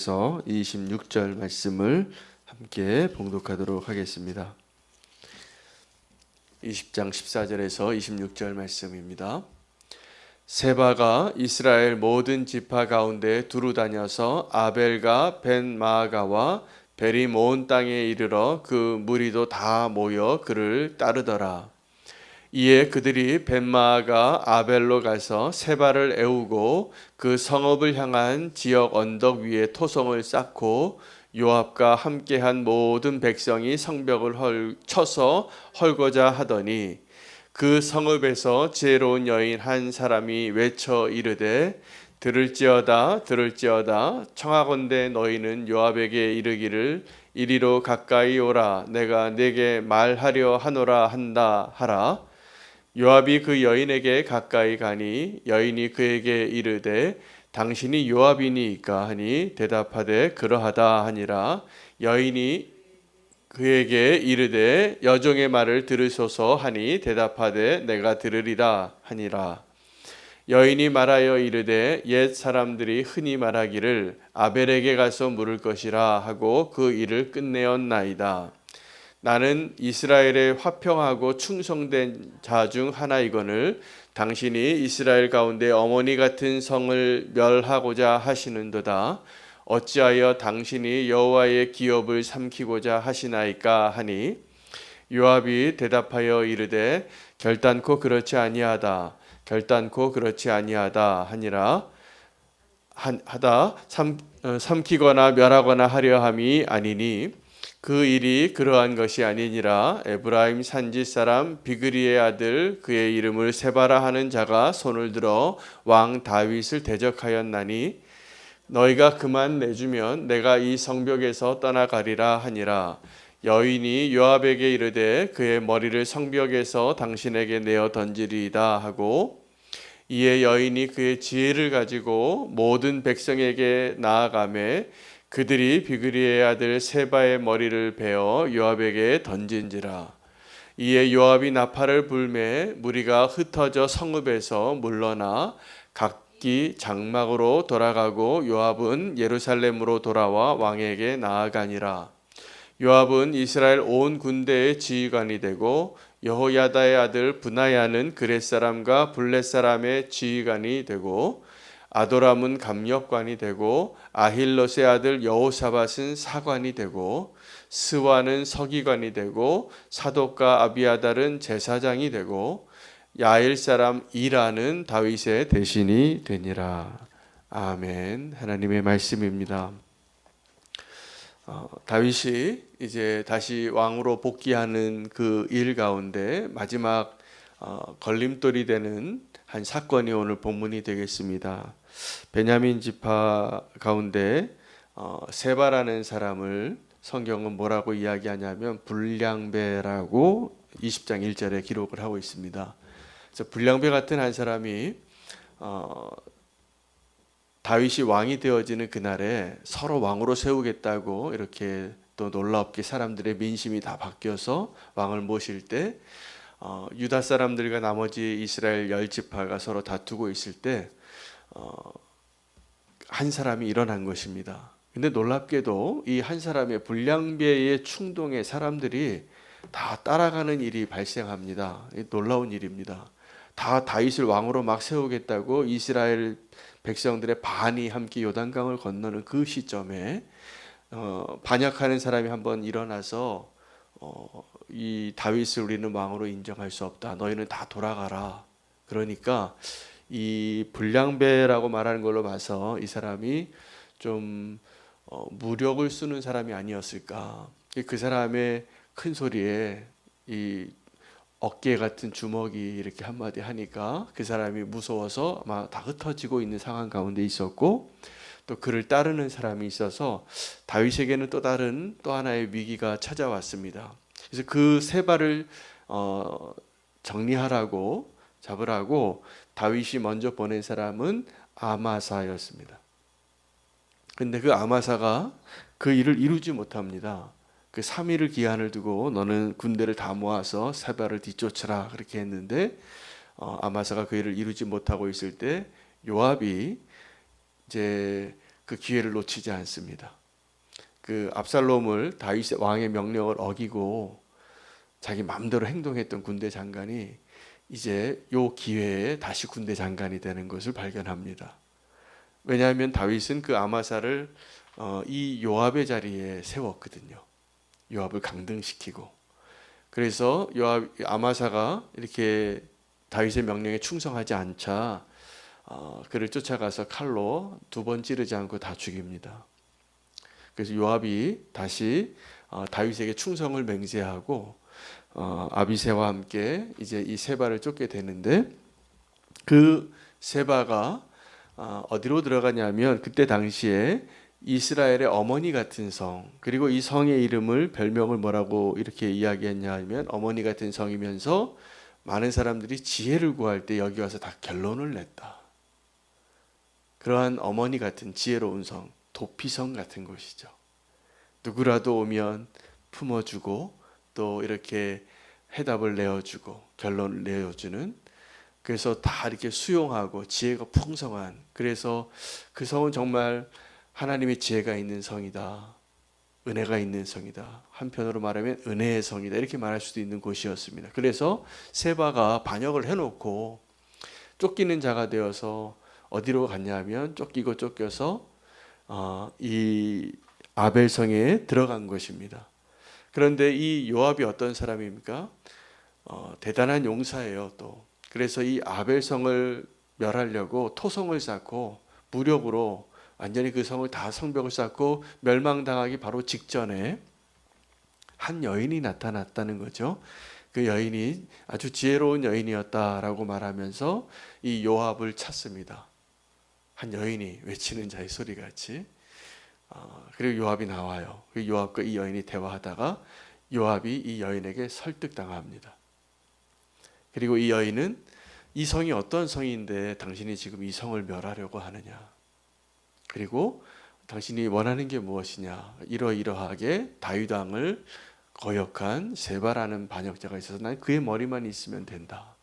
그래서 26절 말씀을 함께 봉독하도록 하겠습니다. 20장 14절에서 26절 말씀입니다. 세바가 이스라엘 모든 지파 가운데 두루 다녀서 아벨과 벤 마아가와 모은 땅에 이르러 그 무리도 다 모여 그를 따르더라. 이에 그들이 벤마아가 아벨로 가서 세바를 애우고 그 성읍을 향한 지역 언덕 위에 토성을 쌓고 요압과 함께한 모든 백성이 성벽을 헐, 쳐서 헐고자 하더니 그 성읍에서 지혜로운 여인 한 사람이 외쳐 이르되 들을지어다 들을지어다 청하건대 너희는 요압에게 이르기를 이리로 가까이 오라. 내가 내게 말하려 하노라 한다 하라 요압이 그 여인에게 가까이 가니 여인이 그에게 이르되 당신이 요압이니까 하니 대답하되 그러하다 하니라. 여인이 그에게 이르되 여종의 말을 들으소서 하니 대답하되 내가 들으리라 하니라. 여인이 말하여 이르되 옛 사람들이 흔히 말하기를 아벨에게 가서 물을 것이라 하고 그 일을 끝내었나이다 나는 이스라엘의 화평하고 충성된 자 중 하나이거늘 당신이 이스라엘 가운데 어머니 같은 성을 멸하고자 하시는도다. 어찌하여 당신이 여호와의 기업을 삼키고자 하시나이까 하니 요압이 대답하여 이르되 결단코 그렇지 아니하다. 결단코 그렇지 아니하다 하니라 한- 하다 삼, 어, 삼키거나 멸하거나 하려 함이 아니니 그 일이 그러한 것이 아니니라 에브라임 산지 사람 비그리의 아들 그의 이름을 세바라 하는 자가 손을 들어 왕 다윗을 대적하였나니 너희가 그만 내주면 내가 이 성벽에서 떠나가리라 하니라. 여인이 요압에게 이르되 그의 머리를 성벽에서 당신에게 내어 던지리이다 하고 이에 여인이 그의 지혜를 가지고 모든 백성에게 나아가매 그들이 비그리의 아들 세바의 머리를 베어 요압에게 던진지라. 이에 요압이 나팔을 불매 무리가 흩어져 성읍에서 물러나 각기 장막으로 돌아가고 요압은 예루살렘으로 돌아와 왕에게 나아가니라. 요압은 이스라엘 온 군대의 지휘관이 되고 여호야다의 아들 분하야는 그렛 사람과 블렛 사람의 지휘관이 되고 아도람은 감력관이 되고 아힐롯의 아들 여호사밧은 사관이 되고 스와는 서기관이 되고 사독과 아비아달은 제사장이 되고 야일 사람 이라는 다윗의 대신이 되니라. 아멘. 하나님의 말씀입니다. 어, 다윗이 이제 다시 왕으로 복귀하는 그 일 가운데 마지막 어, 걸림돌이 되는 한 사건이 오늘 본문이 되겠습니다. 베냐민 지파 가운데 어, 세바라는 사람을 성경은 뭐라고 이야기하냐면 불량배라고 20장 1절에 기록을 하고 있습니다. 그래서 불량배 같은 한 사람이 어, 다윗이 왕이 되어지는 그날에 서로 왕으로 세우겠다고 이렇게 또 놀랍게 사람들의 민심이 다 바뀌어서 왕을 모실 때 어, 유다 사람들과 나머지 이스라엘 열 지파가 서로 다투고 있을 때 어, 한 사람이 일어난 것입니다. 근데 놀랍게도 이 한 사람의 불량배의 충동에 사람들이 다 따라가는 일이 발생합니다. 이 놀라운 일입니다. 다 다윗을 왕으로 막 세우겠다고 이스라엘 백성들의 반이 함께 요단강을 건너는 그 시점에 어, 반역하는 사람이 한번 일어나서 어, 이 다윗을 우리는 왕으로 인정할 수 없다. 너희는 다 돌아가라. 그러니까 이 불량배라고 말하는 걸로 봐서 이 사람이 좀 어, 무력을 쓰는 사람이 아니었을까. 그 사람의 큰 소리에 이 어깨 같은 주먹이 이렇게 한마디 하니까 그 사람이 무서워서 아마 다 흩어지고 있는 상황 가운데 있었고 또 그를 따르는 사람이 있어서 다윗에게는 또 다른 또 하나의 위기가 찾아왔습니다. 그래서 그 세 발을 어, 정리하라고 잡으라고 다윗이 먼저 보낸 사람은 아마사였습니다. 근데 그 아마사가 그 일을 이루지 못합니다. 그 3일을 기한을 두고 너는 군대를 다 모아서 세바를 뒤쫓으라 그렇게 했는데 어, 아마사가 그 일을 이루지 못하고 있을 때 요압이 이제 그 기회를 놓치지 않습니다. 그 압살롬을 다윗의 왕의 명령을 어기고 자기 마음대로 행동했던 군대 장관이 이제 요 기회에 다시 군대 장관이 되는 것을 발견합니다. 왜냐하면 다윗은 그 아마사를 어, 이 요압의 자리에 세웠거든요. 요압을 강등시키고 그래서 요압 아마사가 이렇게 다윗의 명령에 충성하지 않자 어, 그를 쫓아가서 칼로 두 번 찌르지 않고 다 죽입니다. 그래서 요압이 다시 어, 다윗에게 충성을 맹세하고 어, 아비세와 함께 이제 이 세바를 쫓게 되는데 그 세바가 어, 어디로 들어가냐면 그때 당시에 이스라엘의 어머니 같은 성 그리고 이 성의 이름을 별명을 뭐라고 이렇게 이야기했냐면 어머니 같은 성이면서 많은 사람들이 지혜를 구할 때 여기 와서 다 결론을 냈다. 그러한 어머니 같은 지혜로운 성, 도피성 같은 곳이죠. 누구라도 오면 품어주고 또 이렇게 해답을 내어주고 결론을 내어주는 그래서 다 이렇게 수용하고 지혜가 풍성한 그래서 그 성은 정말 하나님의 지혜가 있는 성이다. 은혜가 있는 성이다. 한편으로 말하면 은혜의 성이다. 이렇게 말할 수도 있는 곳이었습니다. 그래서 세바가 반역을 해놓고 쫓기는 자가 되어서 어디로 갔냐면 쫓기고 쫓겨서 어, 이 아벨성에 들어간 것입니다. 그런데 이 요압이 어떤 사람입니까? 어, 대단한 용사예요. 또 그래서 이 아벨성을 멸하려고 토성을 쌓고 무력으로 완전히 그 성을 다 성벽을 쌓고 멸망당하기 바로 직전에 한 여인이 나타났다는 거죠. 그 여인이 아주 지혜로운 여인이었다라고 말하면서 이 요압을 찾습니다. 한 여인이 외치는 자의 소리 같이. 어, 그리고 요압이 나와요. 그 요압과 이 여인이 대화하다가 요압이 이 여인에게 설득당합니다. 그리고 이 여인은 이 성이 어떤 성인데 당신이 지금 이 성을 멸하려고 하느냐. 그리고 당신이 원하는 게 무엇이냐. 이러이러하게 다윗 왕을 거역한 세바라는 반역자가 있어서 난 그의 머리만 있으면 된다.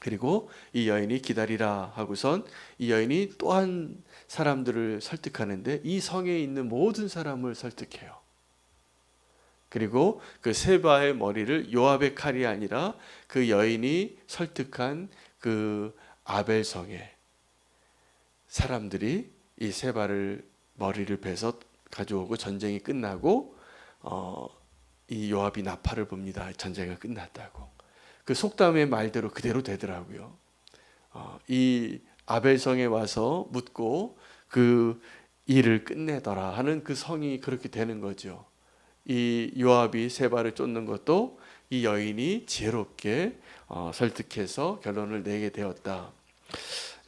그리고 이 여인이 기다리라 하고선 이 여인이 또한 사람들을 설득하는데 이 성에 있는 모든 사람을 설득해요. 그리고 그 세바의 머리를 요압의 칼이 아니라 그 여인이 설득한 그 아벨 성에 사람들이 이 세바를 머리를 베서 가져오고 전쟁이 끝나고 어, 이 요압이 나팔을 봅니다. 전쟁이 끝났다고. 그 속담의 말대로 그대로 되더라고요. 어, 이 아벨성에 와서 묻고 그 일을 끝내더라 하는 그 성이 그렇게 되는 거죠. 이 요압이 세바를 쫓는 것도 이 여인이 지혜롭게 어, 설득해서 결론을 내게 되었다.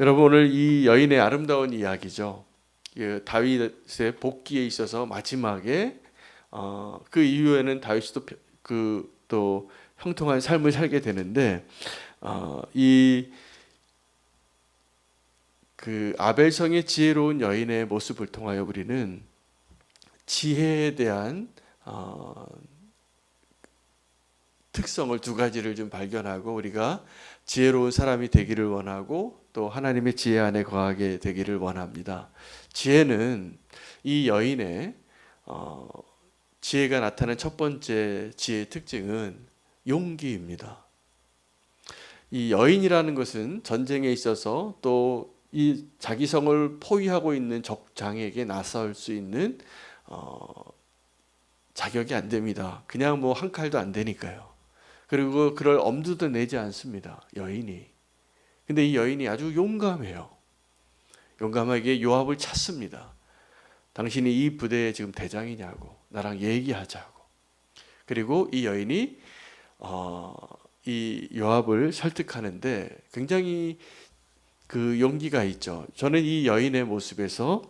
여러분 오늘 이 여인의 아름다운 이야기죠. 그 다윗의 복귀에 있어서 마지막에 어, 그 이후에는 다윗도 그또 형통한 삶을 살게 되는데 어, 이그 아벨성의 지혜로운 여인의 모습을 통하여 우리는 지혜에 대한 어, 특성을 두 가지를 좀 발견하고 우리가 지혜로운 사람이 되기를 원하고 또 하나님의 지혜 안에 거하게 되기를 원합니다. 지혜는 이 여인의 어, 지혜가 나타낸 첫 번째 지혜의 특징은 용기입니다. 이 여인이라는 것은 전쟁에 있어서 또 이 자기 성을 포위하고 있는 적장에게 나설 수 있는 어, 자격이 안 됩니다. 그냥 뭐 한 칼도 안 되니까요. 그리고 그럴 엄두도 내지 않습니다. 여인이. 근데 이 여인이 아주 용감해요. 용감하게 요압을 찾습니다. 당신이 이 부대의 지금 대장이냐고 나랑 얘기하자고. 그리고 이 여인이 어, 이 요압을 설득하는데 굉장히 그 용기가 있죠. 저는 이 여인의 모습에서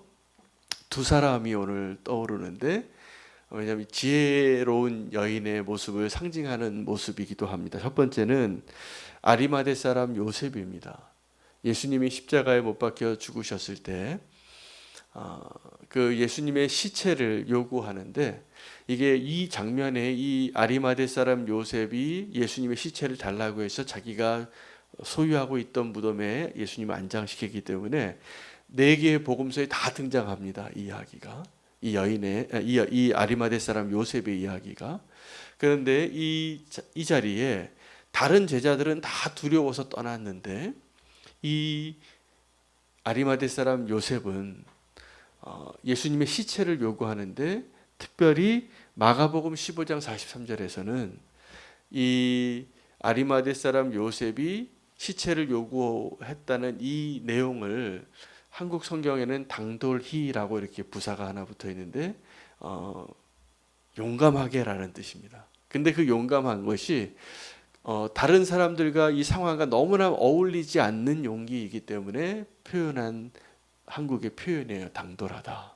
두 사람이 오늘 떠오르는데 왜냐하면 지혜로운 여인의 모습을 상징하는 모습이기도 합니다. 첫 번째는 아리마대 사람 요셉입니다. 예수님이 십자가에 못 박혀 죽으셨을 때, 어, 그 예수님의 시체를 요구하는데 이게 이 장면에 이 아리마대 사람 요셉이 예수님의 시체를 달라고 해서 자기가 소유하고 있던 무덤에 예수님을 안장시키기 때문에 네 개의 복음서에 다 등장합니다. 이 이야기가 이 여인의 아, 이, 이 아리마대 사람 요셉의 이야기가 그런데 이, 자- 이 자리에 다른 제자들은 다 두려워서 떠났는데 이 아리마대 사람 요셉은 어, 예수님의 시체를 요구하는데 특별히 마가복음 15장 43절에서는 이 아리마대 사람 요셉이 시체를 요구했다는 이 내용을 한국 성경에는 당돌히라고 이렇게 부사가 하나 붙어 있는데 어, 용감하게라는 뜻입니다. 근데 그 용감한 것이 어, 다른 사람들과 이 상황과 너무나 어울리지 않는 용기이기 때문에 표현한 한국의 표현이에요. 당돌하다.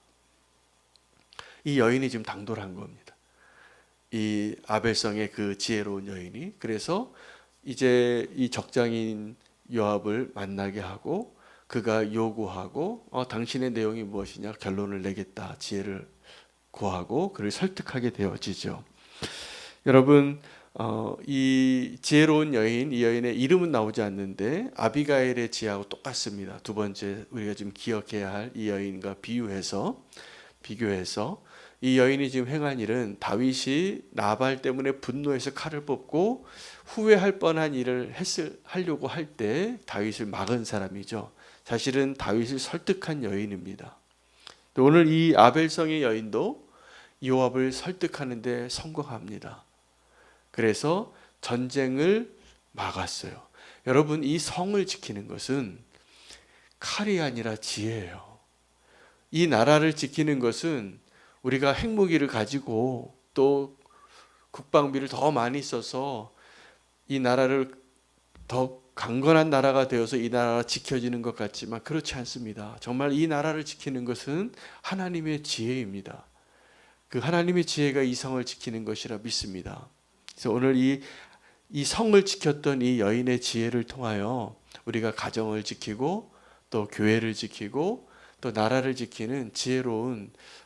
이 여인이 지금 당돌한 겁니다. 이 아벨성의 그 지혜로운 여인이 그래서 이제 이 적장인 요압을 만나게 하고 그가 요구하고 어, 당신의 내용이 무엇이냐 결론을 내겠다 지혜를 구하고 그를 설득하게 되어지죠. 여러분 어, 이 지혜로운 여인 이 여인의 이름은 나오지 않는데 아비가일의 지혜하고 똑같습니다. 두 번째 우리가 지금 기억해야 할 이 여인과 비유해서 비교해서 이 여인이 지금 행한 일은 다윗이 나발 때문에 분노해서 칼을 뽑고 후회할 뻔한 일을 했을 하려고 할 때 다윗을 막은 사람이죠. 사실은 다윗을 설득한 여인입니다. 또 오늘 이 아벨성의 여인도 요압을 설득하는데 성공합니다. 그래서 전쟁을 막았어요. 여러분 이 성을 지키는 것은 칼이 아니라 지혜예요. 이 나라를 지키는 것은 우리가 핵무기를 가지고 또 국방비를 더 많이 써서 이 나라를 더 강건한 나라가 되어서 이 나라가 지켜지는 것 같지만 그렇지 않습니다. 정말 이 나라를 지키는 것은 하나님의 지혜입니다. 그 하나님의 지혜가 이 성을 지키는 것이라 믿습니다. 그래서 오늘 이, 이 성을 지켰던 이 여인의 지혜를 통하여 우리가 가정을 지키고 또 교회를 지키고 또 나라를 지키는 지혜로운 어,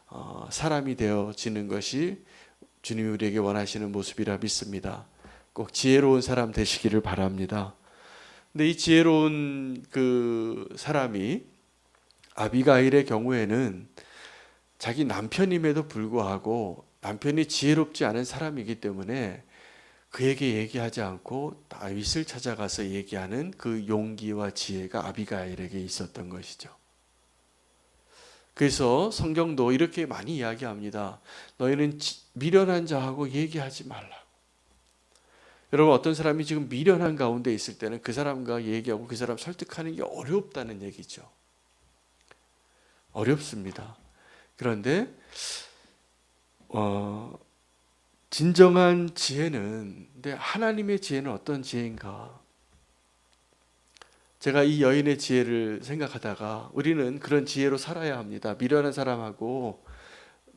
사람이 되어지는 것이 주님이 우리에게 원하시는 모습이라 믿습니다. 꼭 지혜로운 사람 되시기를 바랍니다. 근데 이 지혜로운 그 사람이 아비가일의 경우에는 자기 남편임에도 불구하고 남편이 지혜롭지 않은 사람이기 때문에 그에게 얘기하지 않고 다윗을 찾아가서 얘기하는 그 용기와 지혜가 아비가일에게 있었던 것이죠. 그래서 성경도 이렇게 많이 이야기합니다. 너희는 지- 미련한 자하고 얘기하지 말라. 여러분 어떤 사람이 지금 미련한 가운데 있을 때는 그 사람과 얘기하고 그 사람 설득하는 게 어렵다는 얘기죠. 어렵습니다. 그런데 어, 진정한 지혜는 근데 하나님의 지혜는 어떤 지혜인가? 제가 이 여인의 지혜를 생각하다가 우리는 그런 지혜로 살아야 합니다. 미련한 사람하고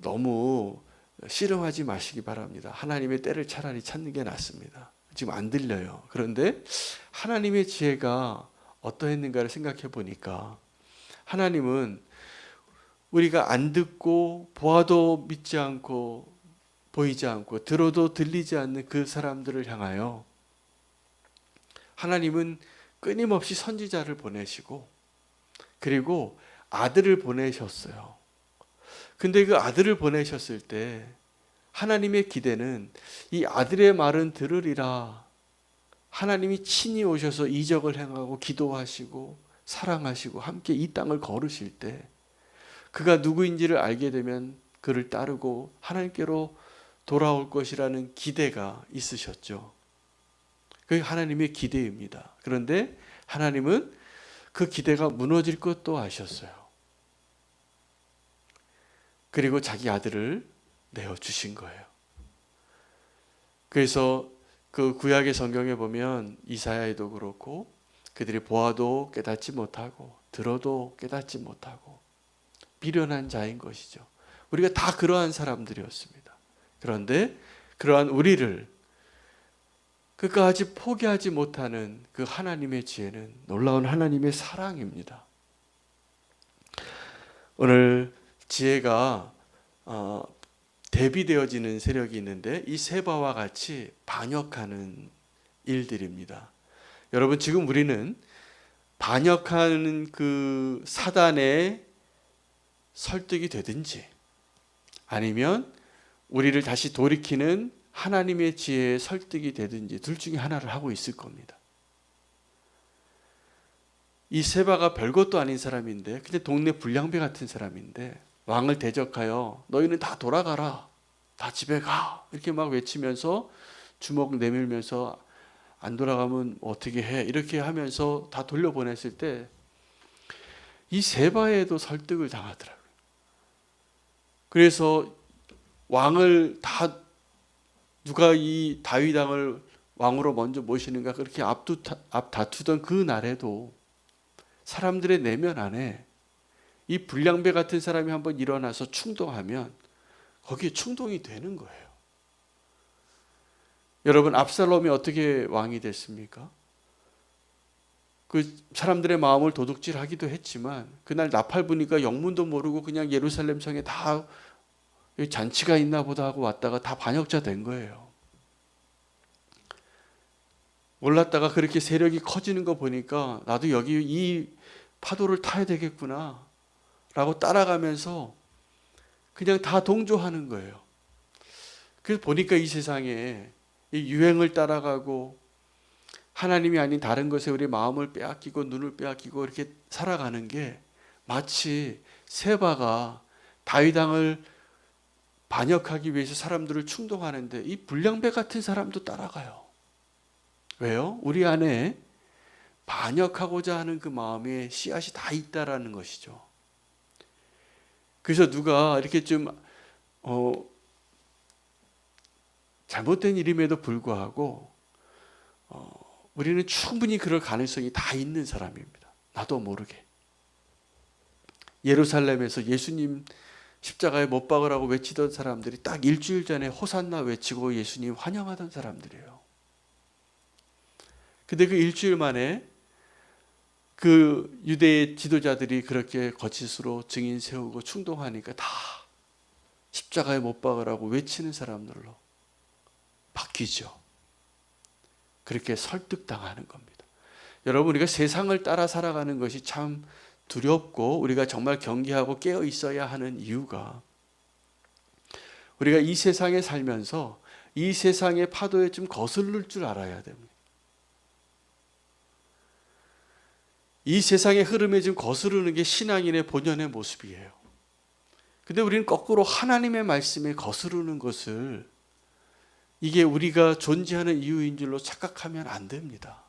너무 씨름하지 마시기 바랍니다. 하나님의 때를 차라리 찾는 게 낫습니다. 지금 안 들려요. 그런데 하나님의 지혜가 어떠했는가를 생각해 보니까 하나님은 우리가 안 듣고 보아도 믿지 않고 보이지 않고 들어도 들리지 않는 그 사람들을 향하여 하나님은 끊임없이 선지자를 보내시고 그리고 아들을 보내셨어요. 근데 그 아들을 보내셨을 때 하나님의 기대는 이 아들의 말은 들으리라. 하나님이 친히 오셔서 이적을 행하고 기도하시고 사랑하시고 함께 이 땅을 걸으실 때 그가 누구인지를 알게 되면 그를 따르고 하나님께로 돌아올 것이라는 기대가 있으셨죠. 그게 하나님의 기대입니다. 그런데 하나님은 그 기대가 무너질 것도 아셨어요. 그리고 자기 아들을 내어 주신 거예요. 그래서 그 구약의 성경에 보면 이사야에도 그렇고 그들이 보아도 깨닫지 못하고 들어도 깨닫지 못하고 미련한 자인 것이죠. 우리가 다 그러한 사람들이었습니다. 그런데 그러한 우리를 끝까지 포기하지 못하는 그 하나님의 지혜는 놀라운 하나님의 사랑입니다. 오늘 지혜가 어, 대비되어지는 세력이 있는데 이 세바와 같이 반역하는 일들입니다. 여러분 지금 우리는 반역하는 그 사단의 설득이 되든지 아니면 우리를 다시 돌이키는 하나님의 지혜의 설득이 되든지 둘 중에 하나를 하고 있을 겁니다. 이 세바가 별것도 아닌 사람인데 근데 동네 불량배 같은 사람인데 왕을 대적하여 너희는 다 돌아가라 다 집에 가 이렇게 막 외치면서 주먹 내밀면서 안 돌아가면 어떻게 해 이렇게 하면서 다 돌려보냈을 때 이 세바에도 설득을 당하더라고요. 그래서 왕을 다 누가 이 다윗 왕을 왕으로 먼저 모시는가 그렇게 앞두 앞 다투던 그 날에도 사람들의 내면 안에 이 불량배 같은 사람이 한번 일어나서 충동하면 거기에 충동이 되는 거예요. 여러분 압살롬이 어떻게 왕이 됐습니까? 그 사람들의 마음을 도둑질하기도 했지만 그날 나팔 부니까 영문도 모르고 그냥 예루살렘 성에 다 잔치가 있나 보다 하고 왔다가 다 반역자 된 거예요. 몰랐다가 그렇게 세력이 커지는 거 보니까 나도 여기 이 파도를 타야 되겠구나 라고 따라가면서 그냥 다 동조하는 거예요. 그래서 보니까 이 세상에 이 유행을 따라가고 하나님이 아닌 다른 것에 우리 마음을 빼앗기고 눈을 빼앗기고 이렇게 살아가는 게 마치 세바가 다윗 왕을 반역하기 위해서 사람들을 충동하는데 이 불량배 같은 사람도 따라가요. 왜요? 우리 안에 반역하고자 하는 그 마음에 씨앗이 다 있다라는 것이죠. 그래서 누가 이렇게 좀 어, 잘못된 일임에도 불구하고 어, 우리는 충분히 그럴 가능성이 다 있는 사람입니다. 나도 모르게. 예루살렘에서 예수님 십자가에 못 박으라고 외치던 사람들이 딱 일주일 전에 호산나 외치고 예수님 환영하던 사람들이에요. 근데 그 일주일 만에 그 유대의 지도자들이 그렇게 거짓으로 증인 세우고 충동하니까 다 십자가에 못 박으라고 외치는 사람들로 바뀌죠. 그렇게 설득당하는 겁니다. 여러분 우리가 세상을 따라 살아가는 것이 참 두렵고 우리가 정말 경계하고 깨어 있어야 하는 이유가 우리가 이 세상에 살면서 이 세상의 파도에 좀 거슬릴 줄 알아야 됩니다. 이 세상의 흐름에 좀 거스르는 게 신앙인의 본연의 모습이에요. 근데 우리는 거꾸로 하나님의 말씀에 거스르는 것을 이게 우리가 존재하는 이유인 줄로 착각하면 안 됩니다.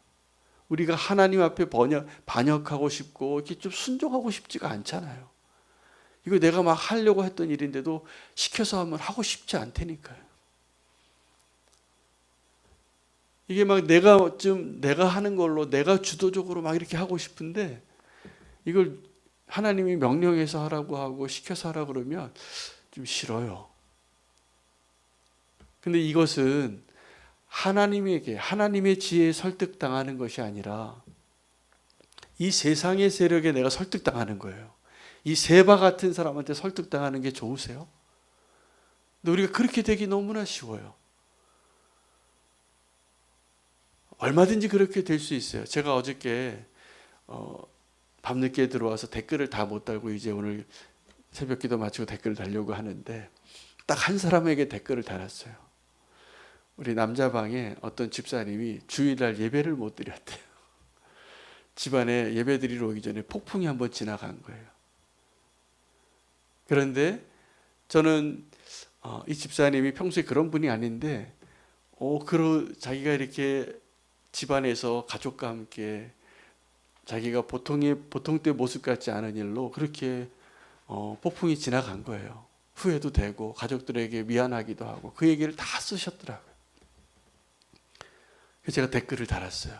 우리가 하나님 앞에 번역, 반역하고 싶고 이렇게 좀 순종하고 싶지가 않잖아요. 이거 내가 막 하려고 했던 일인데도 시켜서 하면 하고 싶지 않다니까요. 이게 막 내가 좀 내가 하는 걸로 내가 주도적으로 막 이렇게 하고 싶은데 이걸 하나님이 명령해서 하라고 하고 시켜서 하라 그러면 좀 싫어요. 근데 이것은 하나님에게 하나님의 지혜에 설득당하는 것이 아니라 이 세상의 세력에 내가 설득당하는 거예요. 이 세바 같은 사람한테 설득당하는 게 좋으세요? 근데 우리가 그렇게 되기 너무나 쉬워요. 얼마든지 그렇게 될 수 있어요. 제가 어저께 어, 밤늦게 들어와서 댓글을 다 못 달고 이제 오늘 새벽 기도 마치고 댓글을 달려고 하는데 딱 한 사람에게 댓글을 달았어요. 우리 남자 방에 어떤 집사님이 주일날 예배를 못 드렸대요. 집안에 예배 드리러 오기 전에 폭풍이 한번 지나간 거예요. 그런데 저는 어, 이 집사님이 평소에 그런 분이 아닌데, 어, 그러 자기가 이렇게 집안에서 가족과 함께 자기가 보통의 보통 때 모습 같지 않은 일로 그렇게 어, 폭풍이 지나간 거예요. 후회도 되고 가족들에게 미안하기도 하고 그 얘기를 다 쓰셨더라고요. 제가 댓글을 달았어요.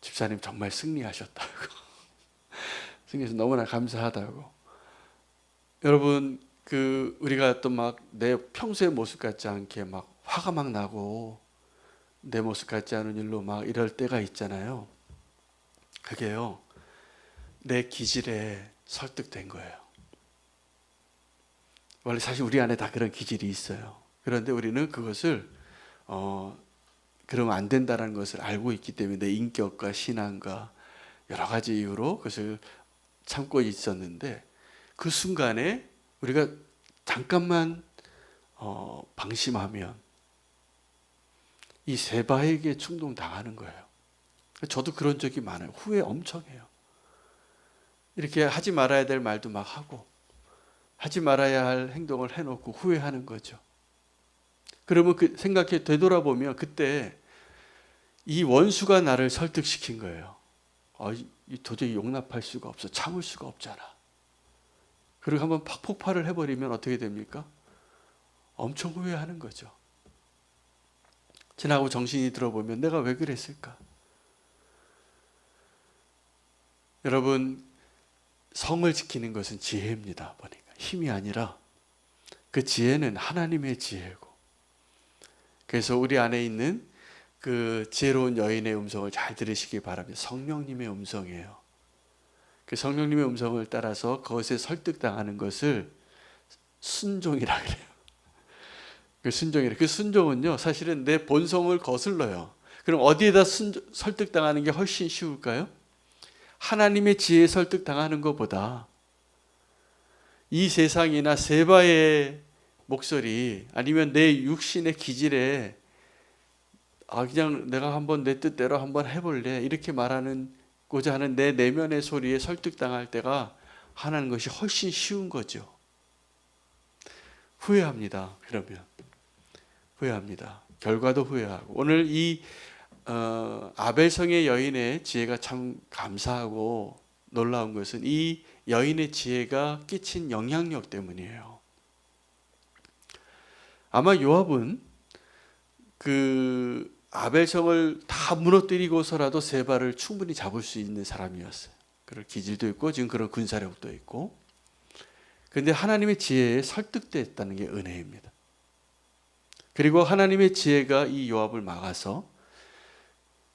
집사님 정말 승리하셨다고. 승리해서 너무나 감사하다고. 여러분 그 우리가 또 막 내 평소의 모습 같지 않게 막 화가 막 나고 내 모습 같지 않은 일로 막 이럴 때가 있잖아요. 그게요. 내 기질에 설득된 거예요. 원래 사실 우리 안에 다 그런 기질이 있어요. 그런데 우리는 그것을 어, 그러면 안 된다는 것을 알고 있기 때문에 내 인격과 신앙과 여러 가지 이유로 그것을 참고 있었는데 그 순간에 우리가 잠깐만 어, 방심하면 이 세바에게 충동 당하는 거예요. 저도 그런 적이 많아요. 후회 엄청 해요. 이렇게 하지 말아야 될 말도 막 하고 하지 말아야 할 행동을 해놓고 후회하는 거죠. 그러면 그 생각해 되돌아보면 그때 이 원수가 나를 설득시킨 거예요. 아, 도저히 용납할 수가 없어. 참을 수가 없잖아. 그리고 한번 팍 폭발을 해버리면 어떻게 됩니까? 엄청 후회하는 거죠. 지나고 정신이 들어보면 내가 왜 그랬을까? 여러분, 성을 지키는 것은 지혜입니다. 보니까 힘이 아니라 그 지혜는 하나님의 지혜고. 그래서 우리 안에 있는 그 지혜로운 여인의 음성을 잘 들으시기 바랍니다. 성령님의 음성이에요. 그 성령님의 음성을 따라서 그것에 설득당하는 것을 순종이라 그래요. 그 순종이래. 그 순종은요, 사실은 내 본성을 거슬러요. 그럼 어디에다 순, 설득당하는 게 훨씬 쉬울까요? 하나님의 지혜에 설득당하는 것보다 이 세상이나 세바의 목소리 아니면 내 육신의 기질에 아 그냥 내가 한번 내 뜻대로 한번 해볼래 이렇게 말하는 고자 하는 내 내면의 소리에 설득당할 때가 하나는 것이 훨씬 쉬운 거죠. 후회합니다. 그러면 후회합니다. 결과도 후회하고 오늘 이 어, 아벨성의 여인의 지혜가 참 감사하고 놀라운 것은 이 여인의 지혜가 끼친 영향력 때문이에요. 아마 요압은 그 아벨성을 다 무너뜨리고서라도 세바를 충분히 잡을 수 있는 사람이었어요. 그런 기질도 있고 지금 그런 군사력도 있고. 그런데 하나님의 지혜에 설득됐다는 게 은혜입니다. 그리고 하나님의 지혜가 이 요압을 막아서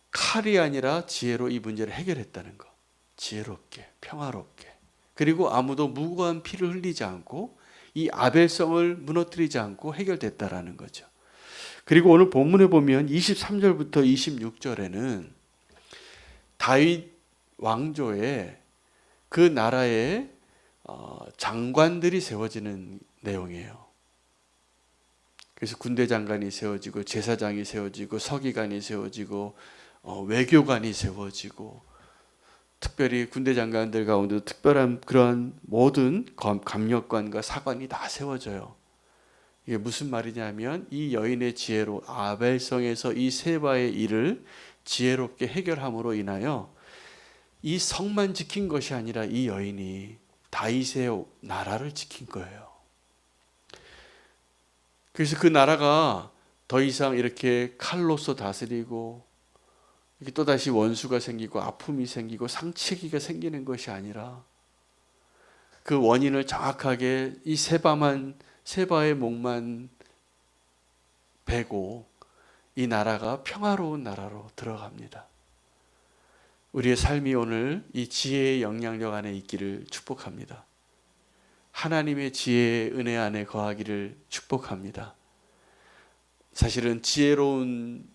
칼이 아니라 지혜로 이 문제를 해결했다는 것. 지혜롭게, 평화롭게. 그리고 아무도 무고한 피를 흘리지 않고 이 아벨성을 무너뜨리지 않고 해결됐다라는 거죠. 그리고 오늘 본문에 보면 23절부터 26절에는 다윗 왕조에 그 나라의 어, 장관들이 세워지는 내용이에요. 그래서 군대 장관이 세워지고 제사장이 세워지고 서기관이 세워지고 어, 외교관이 세워지고 특별히 군대 장관들 가운데도 특별한 그런 모든 검- 감력관과 사관이 다 세워져요. 이게 무슨 말이냐면 이 여인의 지혜로 아벨성에서 이 세바의 일을 지혜롭게 해결함으로 인하여 이 성만 지킨 것이 아니라 이 여인이 다윗의 나라를 지킨 거예요. 그래서 그 나라가 더 이상 이렇게 칼로서 다스리고 이게 또 다시 원수가 생기고 아픔이 생기고 상치기가 생기는 것이 아니라 그 원인을 정확하게 이 세바만 세바의 목만 베고 이 나라가 평화로운 나라로 들어갑니다. 우리의 삶이 오늘 이 지혜의 영향력 안에 있기를 축복합니다. 하나님의 지혜의 은혜 안에 거하기를 축복합니다. 사실은 지혜로운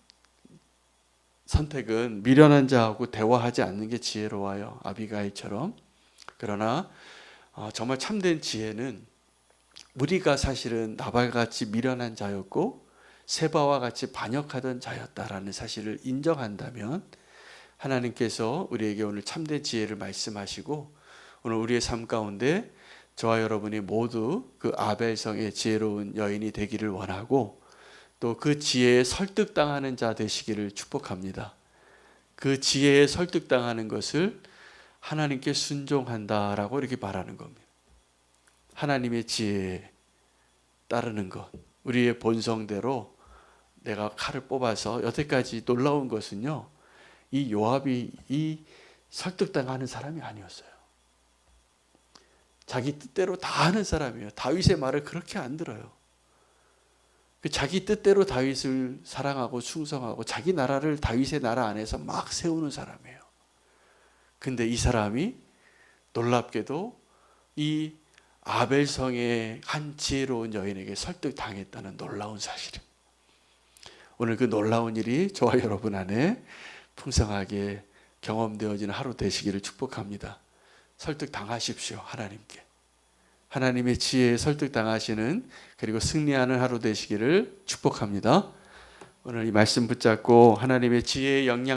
선택은 미련한 자하고 대화하지 않는 게 지혜로워요. 아비가일처럼. 그러나 어, 정말 참된 지혜는 우리가 사실은 나발같이 미련한 자였고 세바와 같이 반역하던 자였다라는 사실을 인정한다면 하나님께서 우리에게 오늘 참된 지혜를 말씀하시고 오늘 우리의 삶 가운데 저와 여러분이 모두 그 아벨성의 지혜로운 여인이 되기를 원하고 또 그 지혜에 설득당하는 자 되시기를 축복합니다. 그 지혜에 설득당하는 것을 하나님께 순종한다라고 이렇게 말하는 겁니다. 하나님의 지혜에 따르는 것. 우리의 본성대로 내가 칼을 뽑아서 여태까지 놀라운 것은요. 이 요압이 이 설득당하는 사람이 아니었어요. 자기 뜻대로 다 하는 사람이에요. 다윗의 말을 그렇게 안 들어요. 그 자기 뜻대로 다윗을 사랑하고 충성하고 자기 나라를 다윗의 나라 안에서 막 세우는 사람이에요. 근데 이 사람이 놀랍게도 이 아벨성의 한 지혜로운 여인에게 설득당했다는 놀라운 사실입니다. 오늘 그 놀라운 일이 저와 여러분 안에 풍성하게 경험되어지는 하루 되시기를 축복합니다. 설득 당하십시오 하나님께. 하나님의 지혜에 설득 당하시는 그리고 승리하는 하루 되시기를 축복합니다. 오늘 이 말씀 붙잡고 하나님의 지혜의 영향